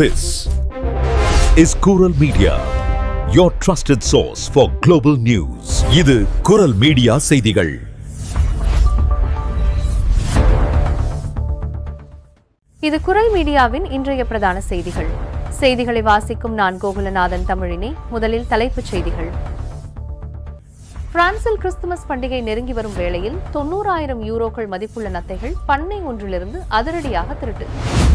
This is Kural Media, your trusted source for global news. இது குரல் media செய்திகள். இது குரல் மீடியாவின் இன்றைய பிரதான செய்திகள். செய்திகளை வாசிக்கும் நான் கோகுலநாதன் தமிழினி முதலில் தலைப்புச் செய்திகள். பிரான்சில் கிறிஸ்துமஸ் பண்டிகை நெருங்கி வரும் வேளையில் தொன்னூறாயிரம் யூரோக்கள் மதிப்புள்ள நத்தைகள் பண்ணை ஒன்றிலிருந்து அதிரடியாக திருட்டு.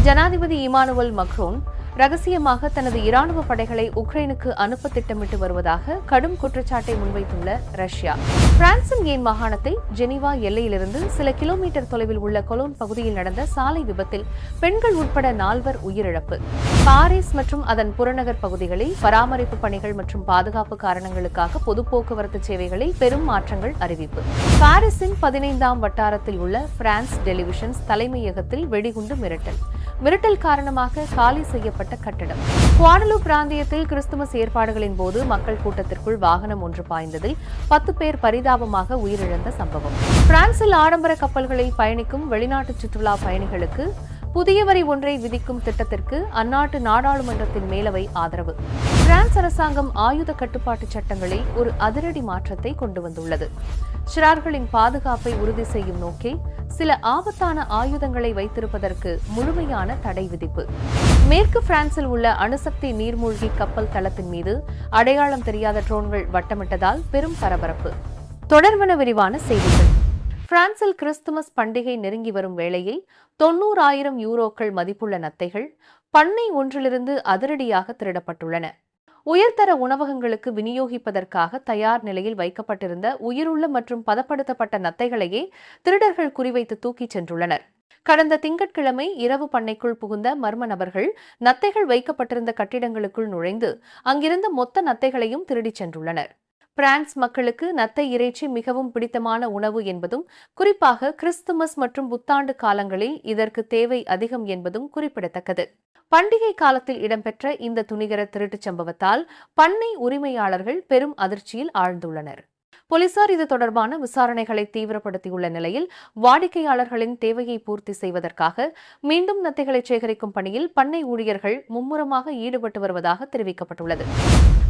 ஜனாதிபதி இமானுவல் மக்ரோன் ரகசியமாக தனது இராணுவ படைகளை உக்ரைனுக்கு அனுப்ப திட்டமிட்டு வருவதாக கடும் குற்றச்சாட்டை முன்வைத்துள்ள ரஷ்யா. பிரான்சின் ஏன் மாகாணத்தை ஜெனீவா எல்லையிலிருந்து சில கிலோமீட்டர் தொலைவில் உள்ள கொலோன் பகுதியில் நடந்த சாலை விபத்தில் பெண்கள் உட்பட நால்வர் உயிரிழப்பு. பாரிஸ் மற்றும் அதன் புறநகர் பகுதிகளில் பராமரிப்பு பணிகள் மற்றும் பாதுகாப்பு காரணங்களுக்காக பொது போக்குவரத்து சேவைகளில் பெரும் மாற்றங்கள் அறிவிப்பு. பாரிஸின் பதினைந்தாம் வட்டாரத்தில் உள்ள பிரான்ஸ் டெலிவிஷன்ஸ் தலைமையகத்தில் வெடிகுண்டு மிரட்டல். மிரட்டல் காரணமாக காலி செய்யப்பட்ட கட்டடம். குவாடலூர் பிராந்தியத்தில் கிறிஸ்துமஸ் ஏற்பாடுகளின் போது மக்கள் கூட்டத்திற்குள் வாகனம் ஒன்று பாய்ந்ததில் பத்து பேர் பரிதாபமாக உயிரிழந்த சம்பவம். பிரான்சில் ஆடம்பர கப்பல்களில் பயணிக்கும் வெளிநாட்டு சுற்றுலா பயணிகளுக்கு புதிய வரி ஒன்றை விதிக்கும் திட்டத்திற்கு அந்நாட்டு நாடாளுமன்றத்தின் மேலவை ஆதரவு. பிரான்ஸ் அரசாங்கம் ஆயுத கட்டுப்பாட்டு சட்டங்களில் ஒரு அதிரடி மாற்றத்தை கொண்டு வந்துள்ளது. சிறார்களின் பாதுகாப்பை உறுதி செய்யும் நோக்கில் சில ஆபத்தான ஆயுதங்களை வைத்திருப்பதற்கு முழுமையான தடை விதிப்பு. மேற்கு பிரான்சில் உள்ள அணுசக்தி நீர்மூழ்கி கப்பல் தளத்தின் மீது அடையாளம் தெரியாத ட்ரோன்கள் வட்டமிட்டதால் பெரும் பரபரப்பு. தொடர்வன விரிவான செய்திகள். பிரான்சில் கிறிஸ்துமஸ் பண்டிகை நெருங்கி வரும் வேளையில் தொன்னூறாயிரம் யூரோக்கள் மதிப்புள்ள நத்தைகள் பண்ணை ஒன்றிலிருந்து அதிரடியாக திருடப்பட்டுள்ளன. உயர்தர உணவகங்களுக்கு விநியோகிப்பதற்காக தயார் நிலையில் வைக்கப்பட்டிருந்த உயிருள்ள மற்றும் பதப்படுத்தப்பட்ட நத்தைகளையே திருடர்கள் குறிவைத்து தூக்கிச் சென்றுள்ளனர். கடந்த திங்கட்கிழமை இரவு பண்ணைக்குள் புகுந்த மர்ம நபர்கள் நத்தைகள் வைக்கப்பட்டிருந்த கட்டிடங்களுக்குள் நுழைந்து அங்கிருந்த மொத்த நத்தைகளையும் திருடிச் சென்றுள்ளனர். பிரான்ஸ் மக்களுக்கு நத்தை இறைச்சி மிகவும் பிடித்தமான உணவு என்பதும் குறிப்பாக கிறிஸ்துமஸ் மற்றும் புத்தாண்டு காலங்களில் இதற்கு தேவை அதிகம் என்பதும் குறிப்பிடத்தக்கது. பண்டிகை காலத்தில் இடம்பெற்ற இந்த துணிகர திருட்டுச் சம்பவத்தால் பண்ணை உரிமையாளர்கள் பெரும் அதிர்ச்சியில் ஆழ்ந்துள்ளனர். போலீசார் இது தொடர்பான விசாரணைகளை தீவிரப்படுத்தியுள்ள நிலையில் வாடிக்கையாளர்களின் தேவையை பூர்த்தி செய்வதற்காக மீண்டும் நத்தைகளை சேகரிக்கும் பணியில் பண்ணை ஊழியர்கள் மும்முரமாக ஈடுபட்டு வருவதாக தெரிவிக்கப்பட்டுள்ளது.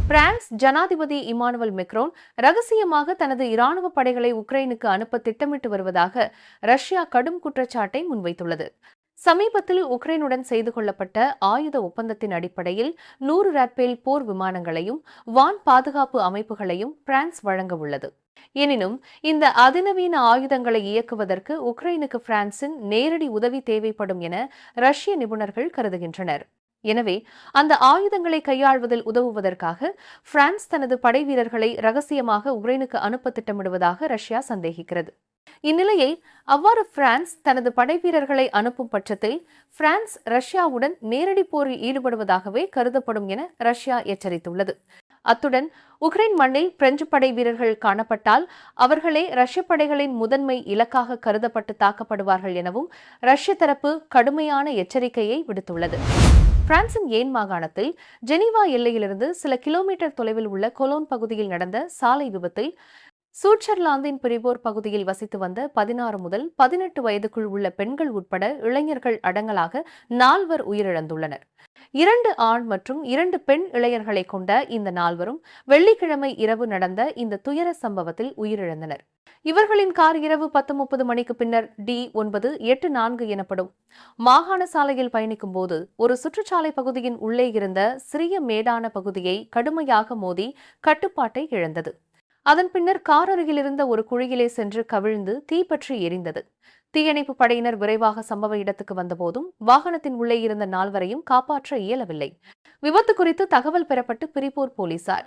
பிரான்ஸ் ஜனாதிபதி இமானுவல் மெக்ரோன் ரகசியமாக தனது இராணுவ படைகளை உக்ரைனுக்கு அனுப்ப திட்டமிட்டு வருவதாக ரஷ்யா கடும் குற்றச்சாட்டை முன்வைத்துள்ளது. சமீபத்தில் உக்ரைனுடன் செய்து கொள்ளப்பட்ட ஆயுத ஒப்பந்தத்தின் அடிப்படையில் நூறு ராட்பேல் போர் விமானங்களையும் வான் பாதுகாப்பு அமைப்புகளையும் பிரான்ஸ் வழங்க உள்ளது. எனினும் இந்த அதிநவீன ஆயுதங்களை இயக்குவதற்கு உக்ரைனுக்கு பிரான்சின் நேரடி உதவி தேவைப்படும் என ரஷ்ய நிபுணர்கள் கருதுகின்றனர். எனவே அந்த ஆயுதங்களை கையாள்வதில் உதவுவதற்காக பிரான்ஸ் தனது படை வீரர்களை ரகசியமாக உக்ரைனுக்கு அனுப்ப திட்டமிடுவதாக ரஷ்யா சந்தேகிக்கிறது. இந்நிலையை அவ்வாறு பிரான்ஸ் தனது படை வீரர்களை அனுப்பும் பட்சத்தில் பிரான்ஸ் ரஷ்யாவுடன் நேரடி போரில் ஈடுபடுவதாகவே கருதப்படும் என ரஷ்யா எச்சரித்துள்ளது. அத்துடன் உக்ரைன் மண்ணில் பிரெஞ்சு படை வீரர்கள் காணப்பட்டால் அவர்களே ரஷ்ய படைகளின் முதன்மை இலக்காக கருதப்பட்டு தாக்கப்படுவார்கள் எனவும் ரஷ்ய தரப்பு கடுமையான எச்சரிக்கையை விடுத்துள்ளது. பிரான்சின் ஏன் மாகாணத்தில் ஜெனீவா எல்லையிலிருந்து சில கிலோமீட்டர் தொலைவில் உள்ள கொலோன் பகுதியில் நடந்த சாலை விபத்தில் சுவிட்சர்லாந்தின் பிரிபோர் பகுதியில் வசித்து வந்த பதினாறு முதல் பதினெட்டு வயதுக்குள் உள்ள பெண்கள் உட்பட இளைஞர்கள் அடங்கலாக நால்வர் உயிரிழந்துள்ளனர். இரண்டு ஆண் மற்றும் இரண்டு பெண் இளைஞர்களை கொண்ட இந்த நால்வரும் வெள்ளிக்கிழமை இரவு நடந்த இந்த துயர சம்பவத்தில் உயிரிழந்தனர். இவர்களின் கார் இரவு பத்து முப்பது மணிக்கு பின்னர் டி ஒன்பது எட்டு நான்கு எனப்படும் மாகாண சாலையில் பயணிக்கும் போது ஒரு சுற்றுச்சாலை பகுதியின் உள்ளே இருந்த சிறிய மேடான பகுதியை கடுமையாக மோதி கட்டுப்பாட்டை இழந்தது. அதன் பின்னர் கார் அருகில் இருந்த ஒரு குழியிலே சென்று கவிழ்ந்து தீப்பற்றி எரிந்தது. தீயணைப்பு படையினர் விரைவாக சம்பவ இடத்துக்கு வந்தபோதும் வாகனத்தின் உள்ளே இருந்த நால்வரையும் காப்பாற்ற இயலவில்லை. விபத்து குறித்து தகவல் பெறப்பட்டு பிரிப்பூர் போலீசார்.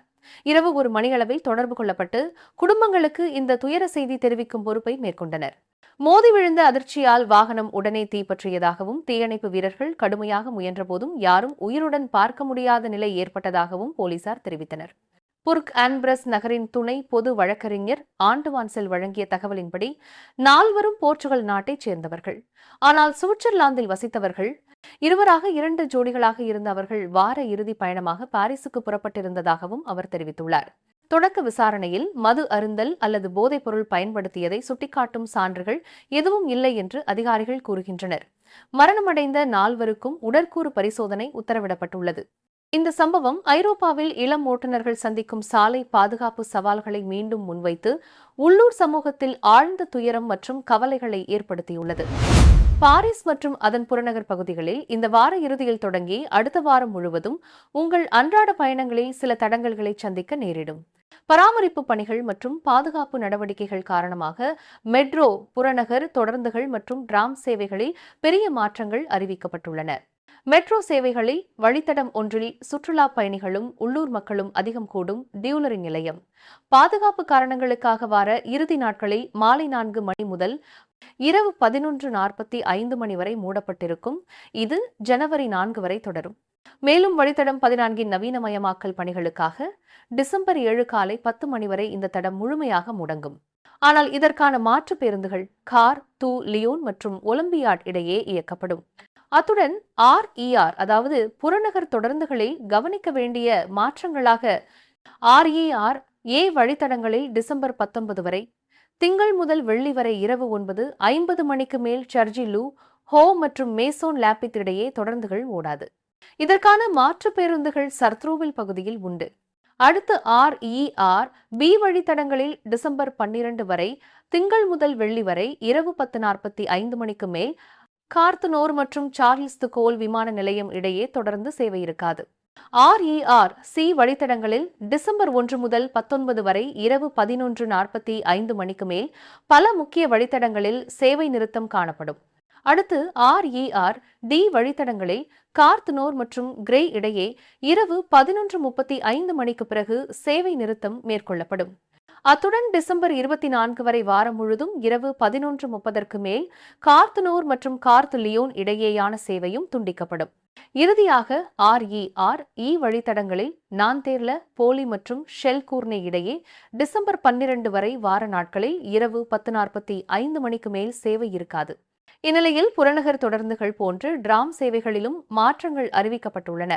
இரவு ஒரு மணியளவில் தொடர்பு கொள்ளப்பட்டு குடும்பங்களுக்கு இந்த துயர செய்தி தெரிவிக்கும் பொறுப்பை மேற்கொண்டனர். மோதி விழுந்த அதிர்ச்சியால் வாகனம் உடனே தீப்பற்றியதாகவும் தீயணைப்பு வீரர்கள் கடுமையாக முயன்றபோதும் யாரும் உயிருடன் பார்க்க முடியாத நிலை ஏற்பட்டதாகவும் போலீசார் தெரிவித்தனர். புர்க் ஆன்பிரஸ் நகரின் துணை பொது வழக்கறிஞர் ஆண்டுவான்செல் வழங்கிய தகவலின்படி நால்வரும் போர்ச்சுகல் நாட்டைச் சேர்ந்தவர்கள். ஆனால் சுவிட்சர்லாந்தில் வசித்தவர்கள் இருவராக இரண்டு ஜோடிகளாக இருந்த அவர்கள் வார இறுதி பயணமாக பாரிஸுக்கு புறப்பட்டிருந்ததாகவும் அவர் தெரிவித்துள்ளார். தொடக்க விசாரணையில் மது அருந்தல் அல்லது போதைப்பொருள் பயன்படுத்தியதை சுட்டிக்காட்டும் சான்றுகள் எதுவும் இல்லை என்று அதிகாரிகள் கூறுகின்றனர். மரணமடைந்த நால்வருக்கும் உடற்கூறு பரிசோதனை உத்தரவிடப்பட்டுள்ளது. இந்த சம்பவம் ஐரோப்பாவில் இளம் ஓட்டுநர்கள் சந்திக்கும் சாலை பாதுகாப்பு சவால்களை மீண்டும் முன்வைத்து உள்ளூர் சமூகத்தில் ஆழ்ந்த துயரம் மற்றும் கவலைகளை ஏற்படுத்தியுள்ளது. பாரிஸ் மற்றும் அதன் புறநகர் பகுதிகளில் இந்த வார இறுதியில் தொடங்கி அடுத்த வாரம் முழுவதும் உங்கள் அன்றாட பயணங்களில் சில தடங்கல்களை சந்திக்க நேரிடும். பராமரிப்பு பணிகள் மற்றும் பாதுகாப்பு நடவடிக்கைகள் காரணமாக மெட்ரோ புறநகர் தொடர்ந்துகள் மற்றும் டிராம் சேவைகளில் பெரிய மாற்றங்கள் அறிவிக்கப்பட்டுள்ளன. மெட்ரோ சேவைகளை வழித்தடம் ஒன்றில் சுற்றுலா பயணிகளும் உள்ளூர் மக்களும் அதிகம் கூடும் டியூலரிங் நிலையம். பாதுகாப்பு காரணங்களுக்காக வார இறுதி நாட்களில் மாலை நான்கு மணி முதல் இரவு பதினொன்று நாற்பத்தி ஐந்து மணி வரை மூடப்பட்டிருக்கும். இது ஜனவரி நான்கு வரை தொடரும். மேலும் வழித்தடம் பதினான்கின் நவீனமயமாக்கல் பணிகளுக்காக டிசம்பர் ஏழு காலை பத்து மணி வரை இந்த தடம் முழுமையாக முடங்கும். ஆனால் இதற்கான மாற்று பேருந்துகள் கார் தூ லியோன் மற்றும் ஒலிம்பியாட் இடையே இயக்கப்படும். அத்துடன் ஆர்இஆர் அதாவது புறநகர் தொடர்ந்துகளில் கவனிக்க வேண்டிய மாற்றங்களாக ஆர்இஆர் ஏ வழித்தடங்களில் டிசம்பர் பத்தொன்பது வரை. திங்கள் முதல் வெள்ளி வரை இரவு ஒன்பது ஐம்பது மணிக்கு மேல் சர்ஜிலு ஹோ மற்றும் மேசோன் லாப்பித் இடையே தொடர்ந்துகள் ஓடாது. இதற்கான மாற்று பேருந்துகள் சர்த்ரோவில் பகுதியில் உண்டு. அடுத்து ஆர்இஆர் பி வழித்தடங்களில் டிசம்பர் பன்னிரண்டு வரை திங்கள் முதல் வெள்ளி வரை இரவு பத்து நாற்பத்தி ஐந்து மணிக்கு மேல் கார்த்தனோர் மற்றும் சார்ல்ஸ் கோல் விமான நிலையம் இடையே தொடர்ந்து சேவை இருக்காது. ஆர்இஆர் சி வழித்தடங்களில் டிசம்பர் ஒன்று முதல் பத்தொன்பது வரை இரவு பதினொன்று நாற்பத்தி ஐந்து மணிக்கு மேல் பல முக்கிய வழித்தடங்களில் சேவை நிறுத்தம் காணப்படும். அடுத்து ஆர்இஆர் டி வழித்தடங்களில் கார்த்னோர் மற்றும் கிரே இடையே இரவு பதினொன்று முப்பத்தி ஐந்து மணிக்கு பிறகு சேவை நிறுத்தம் மேற்கொள்ளப்படும். அத்துடன் டிசம்பர் இருபத்தி நான்கு வரை வாரம் முழுதும் இரவு பதினொன்று முப்பதற்கு மேல் கார்த்தனூர் மற்றும் கார்த் லியோன் இடையேயான சேவையும் துண்டிக்கப்படும். இறுதியாக ஆர்இஆர் இ வழித்தடங்களில் நான்தேர்ல போலி மற்றும் ஷெல் கூர்னே இடையே டிசம்பர் பன்னிரண்டு வரை வார நாட்களில் இரவு பத்து நாற்பத்தி ஐந்து மணிக்கு மேல் சேவை இருக்காது. இந்நிலையில் புறநகர் தொடர்ந்துகள் போன்று டிராம் சேவைகளிலும் மாற்றங்கள் அறிவிக்கப்பட்டுள்ளன.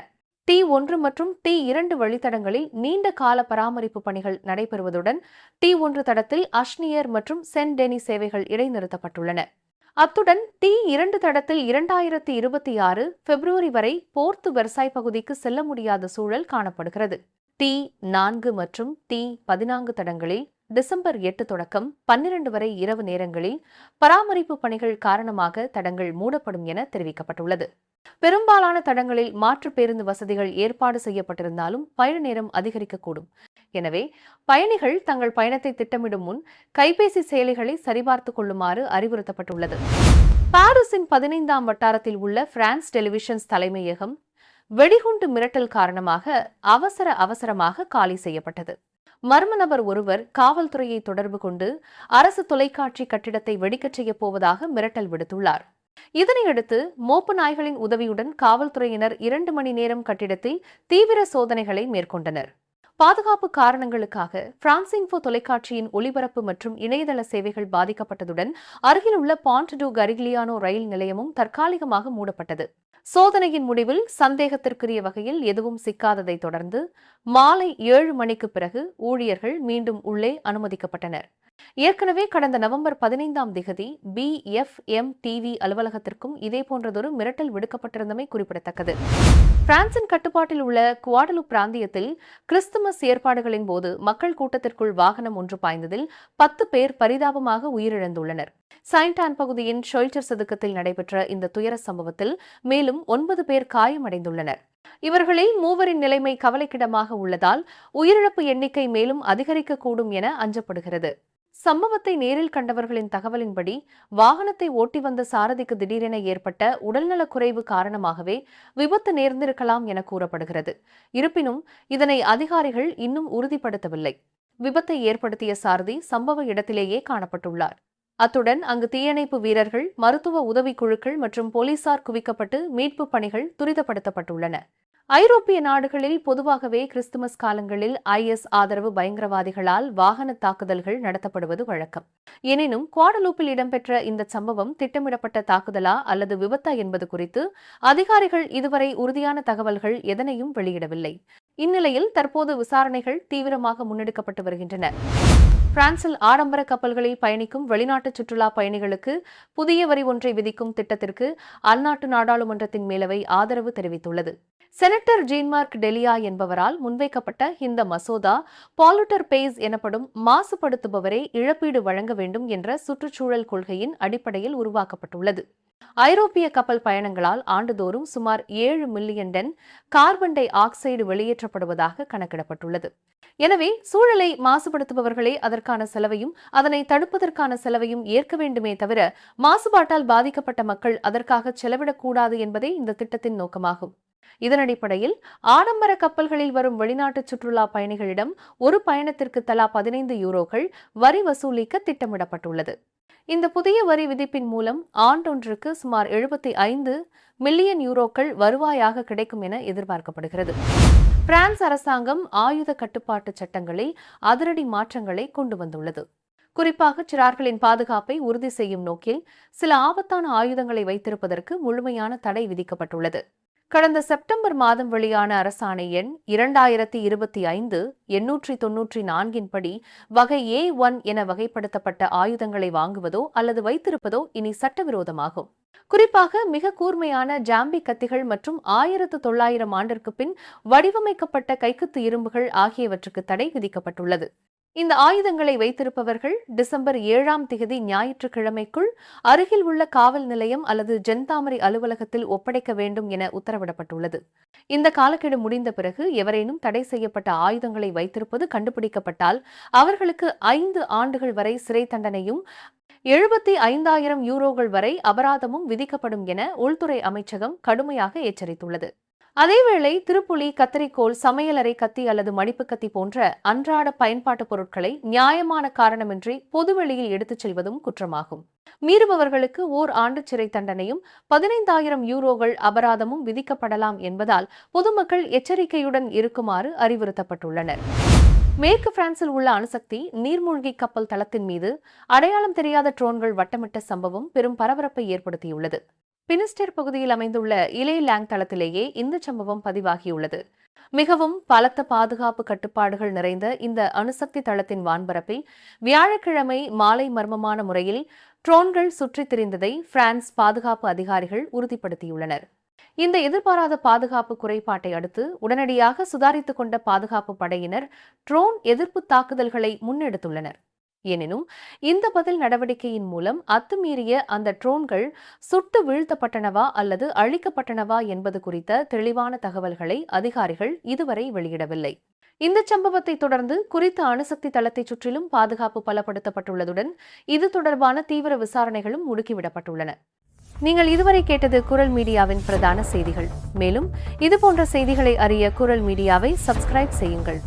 டி ஒன்று மற்றும் டி இரண்டு வழித்தடங்களில் நீண்ட கால பராமரிப்பு பணிகள் நடைபெறுவதுடன் டி ஒன்று தடத்தில் அஷ்னியர் மற்றும் சென்ட் டெனி சேவைகள் இடைநிறுத்தப்பட்டுள்ளன. அத்துடன் டி இரண்டு தடத்தில் இரண்டாயிரத்தி இருபத்தி ஆறு பிப்ரவரி வரை போர்த்து வெர்சாய் பகுதிக்கு செல்ல முடியாத சூழல் காணப்படுகிறது. டி நான்கு மற்றும் டி பதினான்கு தடங்களில் டிசம்பர் எட்டு தொடக்கம் பன்னிரண்டு வரை இரவு நேரங்களில் பராமரிப்பு பணிகள் காரணமாக தடங்கள் மூடப்படும் என தெரிவிக்கப்பட்டுள்ளது. பெரும்பாலான தடங்களில் மாற்று பேருந்து வசதிகள் ஏற்பாடு செய்யப்பட்டிருந்தாலும் பயண நேரம் அதிகரிக்கக்கூடும். எனவே பயணிகள் தங்கள் பயணத்தை திட்டமிடும் முன் கைபேசி செயலிகளை சரிபார்த்துக் கொள்ளுமாறு அறிவுறுத்தப்பட்டுள்ளது. பாரிஸின் பதினைந்தாம் வட்டாரத்தில் உள்ள பிரான்ஸ் டெலிவிஷன்ஸ் தலைமையகம் வெடிகுண்டு மிரட்டல் காரணமாக அவசர அவசரமாக காலி செய்யப்பட்டது. மர்ம நபர் ஒருவர் காவல்துறையை தொடர்பு கொண்டு அரசு தொலைக்காட்சி கட்டிடத்தை வெடிக்கச் செய்யப் போவதாக மிரட்டல் விடுத்துள்ளார். இதனையடுத்து மோப்பு நாய்களின் உதவியுடன் காவல்துறையினர் இரண்டு மணி நேரம் கட்டிடத்தில் தீவிர சோதனைகளை மேற்கொண்டனர். பாதுகாப்பு காரணங்களுக்காக பிரான்சின்ஃபோ தொலைக்காட்சியின் ஒளிபரப்பு மற்றும் இணையதள சேவைகள் பாதிக்கப்பட்டதுடன் அருகிலுள்ள பாண்ட் டு கரிகிலியானோ ரயில் நிலையமும் தற்காலிகமாக மூடப்பட்டது. சோதனையின் முடிவில் சந்தேகத்திற்குரிய வகையில் எதுவும் சிக்காததை தொடர்ந்து மாலை ஏழு மணிக்கு பிறகு ஊழியர்கள் மீண்டும் உள்ளே அனுமதிக்கப்பட்டனர். ஏற்கனவே கடந்த நவம்பர் பதினைந்தாம் திகதி பி எஃப் எம் டிவி அலுவலகத்திற்கும் இதேபோன்றதொரு மிரட்டல் விடுக்கப்பட்டிருந்தமை குறிப்பிடத்தக்கது. பிரான்சின் கட்டுப்பாட்டில் உள்ள குவாடலு பிராந்தியத்தில் கிறிஸ்துமஸ் ஏற்பாடுகளின் போது மக்கள் கூட்டத்திற்குள் வாகனம் ஒன்று பாய்ந்ததில் பத்து பேர் பரிதாபமாக உயிரிழந்துள்ளனர். சைன்டான் பகுதியின் ஷொல்டர் சதுக்கத்தில் நடைபெற்ற இந்த துயர சம்பவத்தில் மேலும் ஒன்பது பேர் காயமடைந்துள்ளனர். இவர்களில் மூவரின் நிலைமை கவலைக்கிடமாக உள்ளதால் உயிரிழப்பு எண்ணிக்கை மேலும் அதிகரிக்கக்கூடும் என அஞ்சப்படுகிறது. சம்பவத்தை நேரில் கண்டவர்களின் தகவலின்படி வாகனத்தை ஓட்டி வந்த சாரதிக்கு திடீரென ஏற்பட்ட உடல்நலக் குறைவு காரணமாகவே விபத்து நேர்ந்திருக்கலாம் என கூறப்படுகிறது. இருப்பினும் இதனை அதிகாரிகள் இன்னும் உறுதிப்படுத்தவில்லை. விபத்தை ஏற்படுத்திய சாரதி சம்பவ இடத்திலேயே காணப்பட்டுள்ளார். அத்துடன் அங்கு தீயணைப்பு வீரர்கள் மருத்துவ உதவிக்குழுக்கள் மற்றும் போலீசார் குவிக்கப்பட்டு மீட்புப் பணிகள் துரிதப்படுத்தப்பட்டுள்ளன. ஐரோப்பிய நாடுகளில் பொதுவாகவே கிறிஸ்துமஸ் காலங்களில் ஐஎஸ் ஆதரவு பயங்கரவாதிகளால் வாகன தாக்குதல்கள் நடத்தப்படுவது வழக்கம். எனினும் குவாடலூப்பில் இடம்பெற்ற இந்த சம்பவம் திட்டமிடப்பட்ட தாக்குதலா அல்லது விபத்தா என்பது குறித்து அதிகாரிகள் இதுவரை உறுதியான தகவல்கள் எதனையும் வெளியிடவில்லை. இந்நிலையில் தற்போது விசாரணைகள் தீவிரமாக முன்னெடுக்கப்பட்டு வருகின்றன. பிரான்சில் ஆடம்பர கப்பல்களில் பயணிக்கும் வெளிநாட்டு சுற்றுலா பயணிகளுக்கு புதிய வரி ஒன்றை விதிக்கும் திட்டத்திற்கு அந்நாட்டு நாடாளுமன்றத்தின் மேலவை ஆதரவு தெரிவித்துள்ளது. செனட்டர் ஜீன்மார்க் டெலியா என்பவரால் முன்வைக்கப்பட்ட இந்த மசோதா பாலுட்டர் பேஸ் எனப்படும் மாசுபடுத்துபவரே இழப்பீடு வழங்க வேண்டும் என்ற சுற்றுச்சூழல் கொள்கையின் அடிப்படையில் உருவாக்கப்பட்டுள்ளது. ஐரோப்பிய கப்பல் பயணங்களால் ஆண்டுதோறும் சுமார் ஏழு million ton carbon dioxide வெளியேற்றப்படுவதாக கணக்கிடப்பட்டுள்ளது. எனவே சூழலை மாசுபடுத்துபவர்களே அதற்கான செலவையும் அதனை தடுப்பதற்கான செலவையும் ஏற்க வேண்டுமே தவிர மாசுபாட்டால் பாதிக்கப்பட்ட மக்கள் அதற்காக செலவிடக்கூடாது என்பதே இந்த திட்டத்தின் நோக்கமாகும். இதன் அடிப்படையில் ஆடம்பர கப்பல்களில் வரும் வெளிநாட்டு சுற்றுலா பயணிகளிடம் ஒரு பயணத்திற்கு தலா பதினைந்து யூரோக்கள் வரி வசூலிக்க திட்டமிடப்பட்டுள்ளது. இந்த புதிய வரி விதிப்பின் மூலம் ஆண்டொன்றுக்கு சுமார் எழுபத்தி ஐந்து மில்லியன் யூரோக்கள் வருவாயாக கிடைக்கும் என எதிர்பார்க்கப்படுகிறது. பிரான்ஸ் அரசாங்கம் ஆயுத கட்டுப்பாட்டு சட்டங்களில் அதிரடி மாற்றங்களை கொண்டு வந்துள்ளது. குறிப்பாக சிறார்களின் பாதுகாப்பை உறுதி செய்யும் நோக்கில் சில ஆபத்தான ஆயுதங்களை வைத்திருப்பதற்கு முழுமையான தடை விதிக்கப்பட்டுள்ளது. கடந்த செப்டம்பர் மாதம் வெளியான அரசாணை எண் இரண்டாயிரத்தி இருபத்தி ஐந்து எண்ணூற்றி தொன்னூற்றி நான்கின் படி வகை ஏ ஒன் என வகைப்படுத்தப்பட்ட ஆயுதங்களை வாங்குவதோ அல்லது வைத்திருப்பதோ இனி சட்டவிரோதமாகும். குறிப்பாக மிக கூர்மையான ஜாம்பி கத்திகள் மற்றும் ஆயிரத்து தொள்ளாயிரம் ஆண்டிற்கு பின் வடிவமைக்கப்பட்ட கைக்குத்து இரும்புகள் ஆகியவற்றுக்கு தடை விதிக்கப்பட்டுள்ளது. இந்த ஆயுதங்களை வைத்திருப்பவர்கள் டிசம்பர் ஏழாம் திகதி ஞாயிற்றுக்கிழமைக்குள் அருகில் உள்ள காவல் நிலையம் அல்லது ஜென்தாமரை அலுவலகத்தில் ஒப்படைக்க வேண்டும் என உத்தரவிடப்பட்டுள்ளது. இந்த காலக்கெடு முடிந்த பிறகு எவரேனும் தடை செய்யப்பட்ட ஆயுதங்களை வைத்திருப்பது கண்டுபிடிக்கப்பட்டால் அவர்களுக்கு ஐந்து ஆண்டுகள் வரை சிறை தண்டனையும் எழுபத்தி ஐந்தாயிரம் யூரோகள் வரை அபராதமும் விதிக்கப்படும் என உள்துறை அமைச்சகம் கடுமையாக எச்சரித்துள்ளது. அதேவேளை திருப்புலி கத்தரிக்கோல் சமையலறை கத்தி அல்லது மடிப்பு கத்தி போன்ற அன்றாட பயன்பாட்டு பொருட்களை நியாயமான காரணமின்றி பொதுவெளியில் எடுத்துச் செல்வதும் குற்றமாகும். மீறுபவர்களுக்கு ஓர் ஆண்டு சிறை தண்டனையும் பதினைந்தாயிரம் யூரோகள் அபராதமும் விதிக்கப்படலாம் என்பதால் பொதுமக்கள் எச்சரிக்கையுடன் இருக்குமாறு அறிவுறுத்தப்பட்டுள்ளனர். மேற்கு பிரான்சில் உள்ள அணுசக்தி நீர்மூழ்கி கப்பல் தளத்தின் மீது அடையாளம் தெரியாத ட்ரோன்கள் வட்டமிட்ட சம்பவம் பெரும் பரபரப்பை ஏற்படுத்தியுள்ளது. பினிஸ்டர் பகுதியில் அமைந்துள்ள இலே லேங் தளத்திலேயே இந்த சம்பவம் பதிவாகியுள்ளது. மிகவும் பலத்த பாதுகாப்பு கட்டுப்பாடுகள் நிறைந்த இந்த அணுசக்தி தளத்தின் வான்பரப்பில் வியாழக்கிழமை மாலை மர்மமான முறையில் ட்ரோன்கள் சுற்றித் திரிந்ததை பிரான்ஸ் பாதுகாப்பு அதிகாரிகள் உறுதிப்படுத்தியுள்ளனர். இந்த எதிர்பாராத பாதுகாப்பு குறைபாட்டை அடுத்து உடனடியாக சுதாரித்துக் கொண்ட பாதுகாப்பு படையினர் ட்ரோன் எதிர்ப்பு தாக்குதல்களை முன்னெடுத்துள்ளனர். எனினும் இந்த பதில் நடவடிக்கையின் மூலம் அத்துமீறிய அந்த ட்ரோன்கள் சுட்டு வீழ்த்தப்பட்டனவா அல்லது அழிக்கப்பட்டனவா என்பது குறித்த தெளிவான தகவல்களை அதிகாரிகள் இதுவரை வெளியிடவில்லை. இந்த சம்பவத்தை தொடர்ந்து குறித்த அணுசக்தி தளத்தை சுற்றிலும் பாதுகாப்பு பலப்படுத்தப்பட்டுள்ளதுடன் இது தொடர்பான தீவிர விசாரணைகளும் முடுக்கிவிடப்பட்டுள்ளன. நீங்கள் இதுவரை கேட்டது குரல் மீடியாவின் பிரதான செய்திகள். மேலும் இதுபோன்ற செய்திகளை அறிய குரல் மீடியாவை சப்ஸ்கிரைப் செய்யுங்கள்.